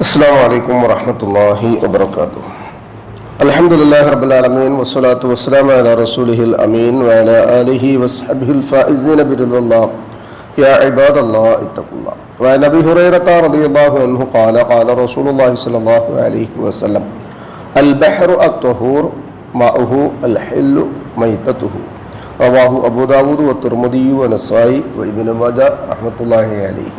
السلام عليكم ورحمة الله وبركاته الحمد لله رب العالمين والصلاة والسلام على رسوله الأمين وعلى آله وصحبه الفائزين برضا الله يا عباد الله اتقوا الله وعن أبي هريرة رضي الله عنه قال قال رسول الله صلى الله عليه وسلم البحر الطهور ماؤه الحل ميتته رواه أبو داود والترمذي ونسائي وابن ماجه رحمة الله عليه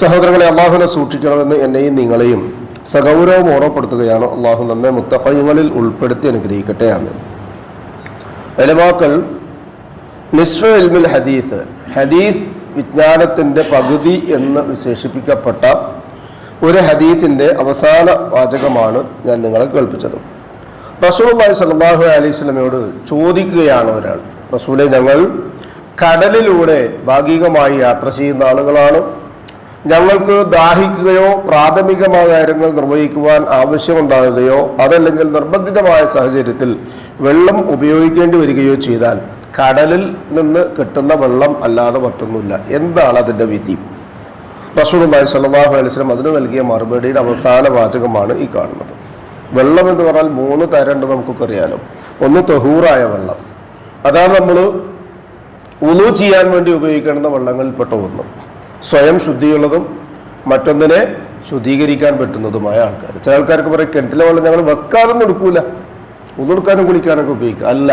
സഹോദരങ്ങളെ അള്ളാഹുനെ സൂക്ഷിക്കണമെന്ന് എന്നെയും നിങ്ങളെയും സഗൗരവം ഓർമ്മപ്പെടുത്തുകയാണ്. അള്ളാഹു നമ്മെ മുത്തക്കയങ്ങളിൽ ഉൾപ്പെടുത്തി അനുഗ്രഹിക്കട്ടെ. ആമീൻ. എലവാക്കൾ നിസ്ഫ എൽമിൽ ഹദീസ് ഹദീസ് വിജ്ഞാനത്തിന്റെ പകുതി എന്ന് വിശേഷിപ്പിക്കപ്പെട്ട ഒരു ഹദീസിന്റെ അവസാന വാചകമാണ് ഞാൻ നിങ്ങളെ കേൾപ്പിച്ചത്. റസൂലുള്ളാഹി സ്വല്ലല്ലാഹു അലൈഹി സ്വലമയോട് ചോദിക്കുകയാണ് ഒരാൾ. റസൂലെ ഞങ്ങൾ കടലിലൂടെ ഭാഗികമായി യാത്ര ചെയ്യുന്ന ആളുകളാണ്. ഞങ്ങൾക്ക് ദാഹിക്കുകയോ പ്രാഥമികമായ കാര്യങ്ങൾ നിർവഹിക്കുവാൻ ആവശ്യമുണ്ടാകുകയോ അതല്ലെങ്കിൽ നിർബന്ധിതമായ സാഹചര്യത്തിൽ വെള്ളം ഉപയോഗിക്കേണ്ടി വരികയോ ചെയ്താൽ കടലിൽ നിന്ന് കിട്ടുന്ന വെള്ളം അല്ലാതെ മറ്റൊന്നുമില്ല. എന്താണ് അതിന്റെ വിധി? റസൂലുള്ളാഹി സ്വല്ലല്ലാഹു അലൈഹി വസല്ലം അതിന് നൽകിയ മറുപടിയുടെ അവസാന വാചകമാണ് ഈ കാണുന്നത്. വെള്ളം എന്ന് പറഞ്ഞാൽ മൂന്ന് തരണ്ട് നമുക്കൊക്കെ അറിയാലോ ഒന്ന് തൊഹൂറായ വെള്ളം. അതാണ് നമ്മൾ ഉളു ചെയ്യാൻ വേണ്ടി ഉപയോഗിക്കേണ്ട വെള്ളങ്ങളിൽപ്പെട്ട ഒന്ന്. സ്വയം ശുദ്ധിയുള്ളതും മറ്റൊന്നിനെ ശുദ്ധീകരിക്കാൻ പറ്റുന്നതുമായ ആൾക്കാർ ചില ആൾക്കാർക്ക് പറയും കിണറ്റിലെ വെള്ളം ഞങ്ങൾ വെക്കാനൊന്നും എടുക്കൂല. ഉളുടുക്കാനും കുളിക്കാനൊക്കെ ഉപയോഗിക്കുക അല്ല.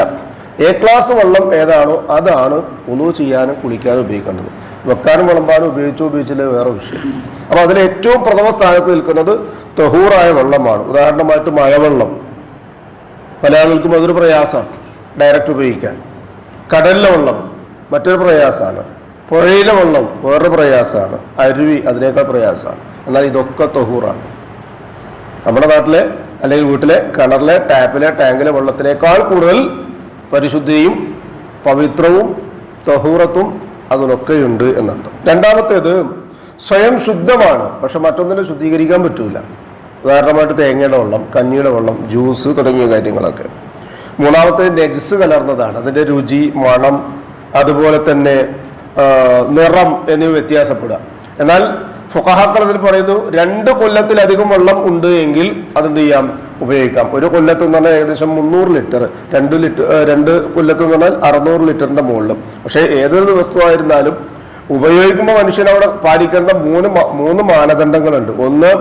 എ ക്ലാസ് വെള്ളം ഏതാണോ അതാണ് ഉളു ചെയ്യാനും കുളിക്കാനും ഉപയോഗിക്കേണ്ടത്. വെക്കാനും വിളമ്പാനും ഉപയോഗിച്ചോ ഉപയോഗിച്ചില്ല വേറെ വിഷയം. അപ്പോൾ അതിൽ ഏറ്റവും പ്രഥമ സ്ഥാനത്ത് നിൽക്കുന്നത് തഹൂറായ വെള്ളമാണ്. ഉദാഹരണമായിട്ട് മഴവെള്ളം. പല ആളുകൾക്കും അതൊരു പ്രയാസമാണ്. ഡയറക്റ്റ് ഉപയോഗിക്കാൻ. കടലിലെ വെള്ളം മറ്റൊരു പ്രയാസമാണ്. പുഴയിലെ വെള്ളം വേറൊരു പ്രയാസമാണ് അരുവി അതിനേക്കാൾ പ്രയാസമാണ് എന്നാൽ ഇതൊക്കെ തൊഹൂറാണ്. നമ്മുടെ നാട്ടിലെ അല്ലെങ്കിൽ വീട്ടിലെ കിണറിലെ ടാപ്പിലെ ടാങ്കിലെ വെള്ളത്തിനേക്കാൾ കൂടുതൽ പരിശുദ്ധിയും പവിത്രവും തൊഹൂറത്തും അതിലൊക്കെയുണ്ട് എന്നർത്ഥം. രണ്ടാമത്തേത് സ്വയം ശുദ്ധമാണ്. പക്ഷെ മറ്റൊന്നിനെ ശുദ്ധീകരിക്കാൻ പറ്റൂല. ഉദാഹരണമായിട്ട് തേങ്ങയുടെ വെള്ളം കഞ്ഞിയുടെ വെള്ളം ജ്യൂസ് തുടങ്ങിയ കാര്യങ്ങളൊക്കെ. മൂന്നാമത്തേത് നെജസ് കലർന്നതാണ്. അതിന്റെ രുചി മണം അതുപോലെ തന്നെ നിറം എന്നിവ വ്യത്യാസപ്പെടുക. എന്നാൽ ഫുഖഹാക്കൾ അതിൽ പറയുന്നു രണ്ട് കൊല്ലത്തിലധികം വെള്ളം ഉണ്ട് എങ്കിൽ അതെന്ത് ചെയ്യാം? ഉപയോഗിക്കാം. ഒരു കൊല്ലത്ത് എന്ന് പറഞ്ഞാൽ ഏകദേശം മുന്നൂറ് ലിറ്റർ രണ്ട് ലിറ്റർ രണ്ട് കൊല്ലത്ത് എന്ന് പറഞ്ഞാൽ അറുന്നൂറ് ലിറ്ററിന്റെ മുകളിൽ പക്ഷേ ഏതൊരു വസ്തുവായിരുന്നാലും ഉപയോഗിക്കുമ്പോൾ മനുഷ്യൻ അവിടെ പാലിക്കേണ്ട മൂന്ന് മൂന്ന് മാനദണ്ഡങ്ങളുണ്ട്. ഒന്ന്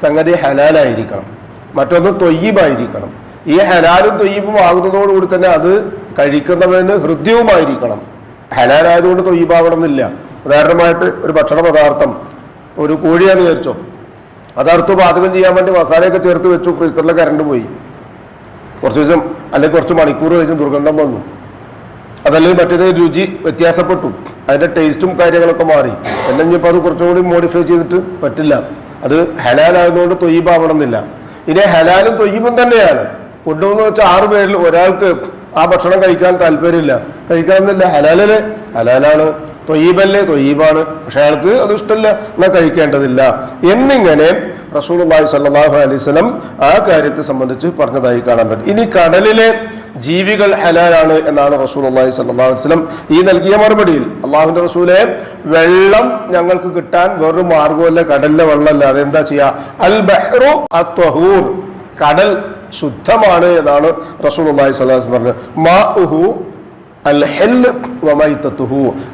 സംഗതി ഹലാലായിരിക്കണം. മറ്റൊന്ന് തൊയ്യബായിരിക്കണം. ഈ ഹലാലും തൊയ്യബും ആകുന്നതോടുകൂടി തന്നെ അത് കഴിക്കുന്നവന് ഹൃദ്യവുമായിരിക്കണം. ഹലാലായതുകൊണ്ട് തൊയ്യബാവണം എന്നില്ല ഉദാഹരണമായിട്ട് ഒരു ഭക്ഷണ പദാർത്ഥം ഒരു കോഴിയാന്ന് വിചാരിച്ചോ. അതറുത്ത് പാചകം ചെയ്യാൻ വേണ്ടി മസാലയൊക്കെ ചേർത്ത് വെച്ചു ഫ്രീസറിലെ കരണ്ട് പോയി. കുറച്ച് ദിവസം അല്ലെങ്കിൽ കുറച്ച് മണിക്കൂർ കഴിഞ്ഞ് ദുർഗന്ധം വന്നു. അതല്ലെങ്കിൽ മറ്റേത് രുചി വ്യത്യാസപ്പെട്ടു. അതിന്റെ ടേസ്റ്റും കാര്യങ്ങളൊക്കെ മാറി. അല്ലെങ്കിൽ ഇനിയിപ്പോൾ അത് കുറച്ചുകൂടി മോഡിഫൈ ചെയ്തിട്ട് പറ്റില്ല. അത് ഹലാലായതുകൊണ്ട് തൊയ്യബാവണമെന്നില്ല ഇനി ഹലാലും തൊയ്യബും തന്നെയാണ്. എന്ന് വെച്ചാൽ ആറ് പേരിൽ ഒരാൾക്ക് ആ ഭക്ഷണം കഴിക്കാൻ താല്പര്യമില്ല. കഴിക്കാമെന്നില്ല ഹലാലല്ലേ ഹലാലാണ്. തൊയ്യബല്ലേ തൊയ്യബാണ്. പക്ഷെ അയാൾക്ക് അത് ഇഷ്ടമല്ല എന്നാൽ കഴിക്കേണ്ടതില്ല. എന്നിങ്ങനെ റസൂൽ സല്ലാഹു അലൈഹി സ്വലം ആ കാര്യത്തെ സംബന്ധിച്ച് പറഞ്ഞതായി കാണാൻ പറ്റും. ഇനി കടലിലെ ജീവികൾ ഹലാലാണ് എന്നാണ് റസൂൽ അള്ളാഹി സല്ലാഹു വസ്ലം ഈ നൽകിയ മറുപടിയിൽ. അള്ളാഹുവിന്റെ റസൂലെ വെള്ളം ഞങ്ങൾക്ക് കിട്ടാൻ വേറൊരു മാർഗമല്ല കടലിലെ വെള്ളമല്ല. അതെന്താ ചെയ്യാ? അൽ ബഹ്റു അത്വഹൂർ കടൽ ശുദ്ധമാണ് എന്നാണ് റസൂൽ അള്ളാഹി സ്വലാസ് പറഞ്ഞത്. മാ ഉഹു അൽ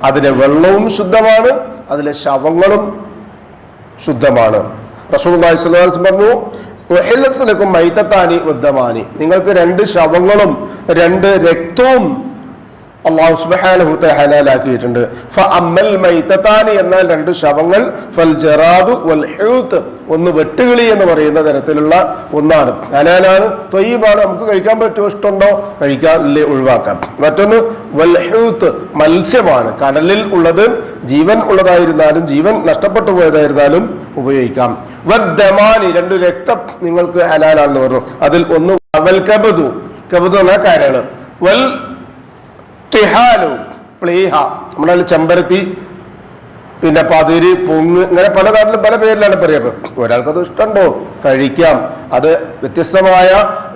അതിലെ വെള്ളവും ശുദ്ധമാണ് അതിലെ ശവങ്ങളും ശുദ്ധമാണ്. റസൂലുള്ളാഹി അള്ളഹി സ്വലാസ് പറഞ്ഞു മൈത്തത്താനി ഉദ്ധമാനി നിങ്ങൾക്ക് രണ്ട് ശവങ്ങളും രണ്ട് രക്തവും അള്ളാഹു സുബ്ഹാനഹു തആല ഫ അമ്മൽ മൈത്തത്താനി എന്നാൽ രണ്ട് ശവങ്ങൾ ഫൽ ജറാദു വൽ ഒന്ന് വെട്ടുകിളി എന്ന് പറയുന്ന തരത്തിലുള്ള ഒന്നാണ്. ഹലാലാണ് തൊയ്യബാണ് നമുക്ക് കഴിക്കാൻ പറ്റുമോ? ഇഷ്ടമുണ്ടോ? കഴിക്കാൻ ഇല്ലേ ഒഴിവാക്കാം. മറ്റൊന്ന് വൽ ഹൂത്ത് മത്സ്യമാണ്. കടലിൽ ഉള്ളത് ജീവൻ ഉള്ളതായിരുന്നാലും ജീവൻ നഷ്ടപ്പെട്ടു പോയതായിരുന്നാലും ഉപയോഗിക്കാം. വദ്ദമാനി രണ്ട് രക്തം നിങ്ങൾക്ക് ഹലാലാണെന്ന് പറഞ്ഞു. അതിൽ ഒന്ന് വൽ കബദു. കബദു എന്ന വൽ തിഹാലു പ്ലീഹ നമ്മുടെ ചെമ്പരത്തി. പിന്നെ പതിര് പൊങ്ങ്. ഇങ്ങനെ പല നാട്ടിലും പല പേരിലാണ് പറയുക ഒരാൾക്കത് ഇഷ്ടമുണ്ടോ കഴിക്കാം. അത് വ്യത്യസ്തമായ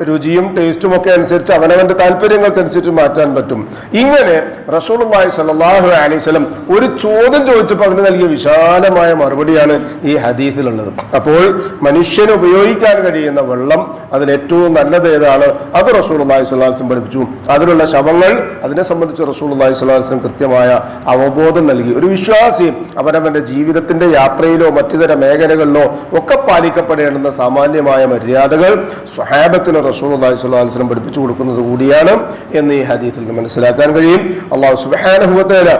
രുചിയും ടേസ്റ്റും ഒക്കെ അനുസരിച്ച് അവനവന്റെ താല്പര്യങ്ങൾക്ക് അനുസരിച്ച് മാറ്റാൻ പറ്റും. ഇങ്ങനെ റസൂലുള്ളാഹി സ്വല്ലല്ലാഹു അലൈഹി വസല്ലം ഒരു ചോദ്യം ചോദിച്ചപ്പോൾ അതിന് നൽകിയ വിശാലമായ മറുപടിയാണ് ഈ ഹദീസിലുള്ളത്. അപ്പോൾ മനുഷ്യന് ഉപയോഗിക്കാൻ കഴിയുന്ന വെള്ളം അതിലേറ്റവും നല്ലത് ഏതാണ്? അത് സ്വല്ലല്ലാഹു അലൈഹി പഠിപ്പിച്ചു. അതിനുള്ള ശവങ്ങൾ അതിനെ സംബന്ധിച്ച് റസൂൾ അള്ളാഹി അലൈഹി കൃത്യമായ അവബോധം നൽകി. ഒരു വിശ്വാസി അവനവന്റെ ജീവിതത്തിന്റെ യാത്രയിലോ മറ്റുതര മേഖലകളിലോ ഒക്കെ പാലിക്കപ്പെടേണ്ടുന്ന സാമാന്യമായ മര്യാദകൾ സ്വഹാബത്തിന് റസൂൽ അള്ളാഹി സ്വല്ലാ വസ്ലം പഠിപ്പിച്ചു കൊടുക്കുന്നത് കൂടിയാണ് എന്ന് ഈ ഹദീസിൽ മനസ്സിലാക്കാൻ കഴിയും. അള്ളാഹു സുബാനുഭവത്തേല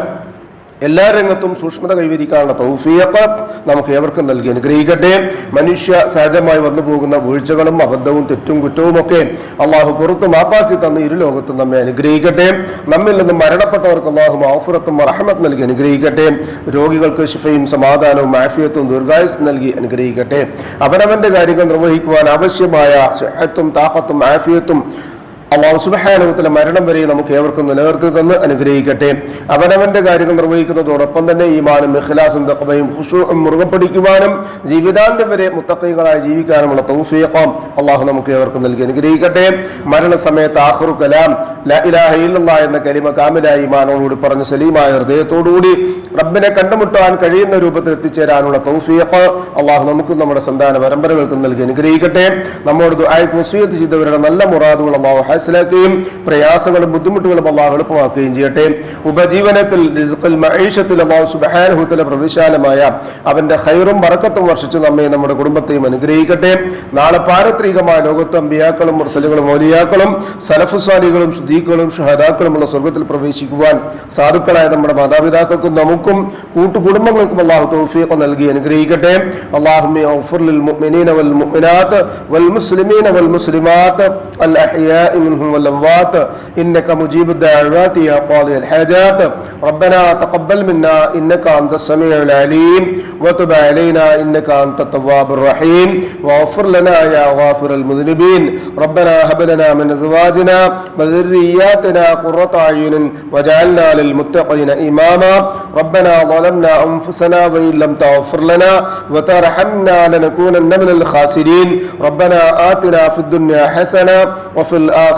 എല്ലാ രംഗത്തും സൂക്ഷ്മത കൈവരിക്കാനുള്ള തൗഫീഖ് നമുക്ക് ഏവർക്കും നൽകി. അനുഗ്രഹിക്കട്ടെ. മനുഷ്യ സഹജമായി വന്നു പോകുന്ന വീഴ്ചകളും അബദ്ധവും തെറ്റും കുറ്റവും ഒക്കെ അള്ളാഹു പുറത്ത് മാപ്പാക്കി തന്ന ഇരു ലോകത്തും നമ്മെ അനുഗ്രഹിക്കട്ടെ. നമ്മിൽ നിന്ന് മരണപ്പെട്ടവർക്ക് അള്ളാഹു മാഫുറത്തും റഹമത്ത് നൽകി അനുഗ്രഹിക്കട്ടെ. രോഗികൾക്ക് ശിഫയും സമാധാനവും ആഫിയത്തും ദീർഘായുസ് നൽകി അനുഗ്രഹിക്കട്ടെ. അവനവന്റെ കാര്യങ്ങൾ നിർവഹിക്കുവാൻ ആവശ്യമായ താഫത്തും താഹത്തും ആഫിയത്തും അള്ളാഹു സുബഹാനുഭവത്തിലെ മരണം വരെ നമുക്ക് ഏവർക്കും നിലനിർത്തി തന്ന് അനുഗ്രഹിക്കട്ടെ. അവനവന്റെ കാര്യങ്ങൾ നിർവഹിക്കുന്നതോടൊപ്പം തന്നെ ഈമാനും ഇഖ്ലാസും തഖ്വയും ഖുശൂഉം മുറുകെ പിടിക്കുവാനും ജീവിതാന്തം വരെ മുത്തക്കൈകളായി ജീവിക്കാനുമുള്ള തൗഫീഖും അള്ളാഹു നമുക്ക് ഏവർക്കും നൽകി അനുഗ്രഹിക്കട്ടെ. മരണസമയത്ത് ആഖിറു കലാം ലാ ഇലാഹ ഇല്ലല്ലാഹ് എന്ന കലിമ കാമിലായി ഈമാനോടുകൂടി പറഞ്ഞ സലീമായ ഹൃദയത്തോടുകൂടി റബ്ബിനെ കണ്ടുമുട്ടാൻ കഴിയുന്ന രൂപത്തിൽ എത്തിച്ചേരാനുള്ള തൗഫീഖ് അള്ളാഹു നമുക്കും നമ്മുടെ സന്താന പരമ്പരകൾക്കും നൽകി അനുഗ്രഹിക്കട്ടെ. നമ്മോട് ദുആയ്ക്ക് ചെയ്തവരുടെ നല്ല മുറാദുകൾ അള്ളാഹു മനസ്സിലാക്കുകയും പ്രയാസങ്ങളും ബുദ്ധിമുട്ടുകളും അള്ളാഹ് എളുപ്പമാക്കുകയും ചെയ്യട്ടെ. ഉപജീവനത്തിൽ സുബാനുഹത്തിലെ പ്രവിശാലമായ അവന്റെ ഹൈറും വറക്കത്തും വർഷിച്ച് നമ്മെ നമ്മുടെ കുടുംബത്തെയും അനുഗ്രഹിക്കട്ടെ. നാളെ പാരത്രികമായ ലോകത്ത് അമ്പിയാക്കളും മുർസലുകളും ഓലിയാക്കളും സലഫുസാലികളും സുദീഖുകളും ഷഹദാക്കളുമുള്ള സ്വർഗത്തിൽ പ്രവേശിക്കുവാൻ സാധുക്കളായ നമ്മുടെ മാതാപിതാക്കൾക്കും നമുക്കും കൂട്ടുകുടുംബങ്ങൾക്കും അള്ളാഹു തൗഫീഖ് നൽകി അനുഗ്രഹിക്കട്ടെ. അള്ളാഹുമി മുഅ്മിനീന വൽ മുഅ്മിനാത്ത് വൽ മുസ്ലിമീന വൽ മുസ്ലിമാത്ത് അൽ അഹ്യാഇ منهم والأموات إنك مجيب الدعوات يا قاضي الحاجات. ربنا تقبل منا إنك أنت السميع العليم. وتب علينا إنك أنت التواب الرحيم. واغفر لنا يا غافر المذنبين. ربنا هب لنا من أزواجنا وذرياتنا قرة أعين وجعلنا للمتقين إماما. ربنا ظلمنا أنفسنا وإن لم تغفر لنا وترحمنا لنكونن من الخاسرين. ربنا آتنا في الدنيا حسنة وفي الآخرة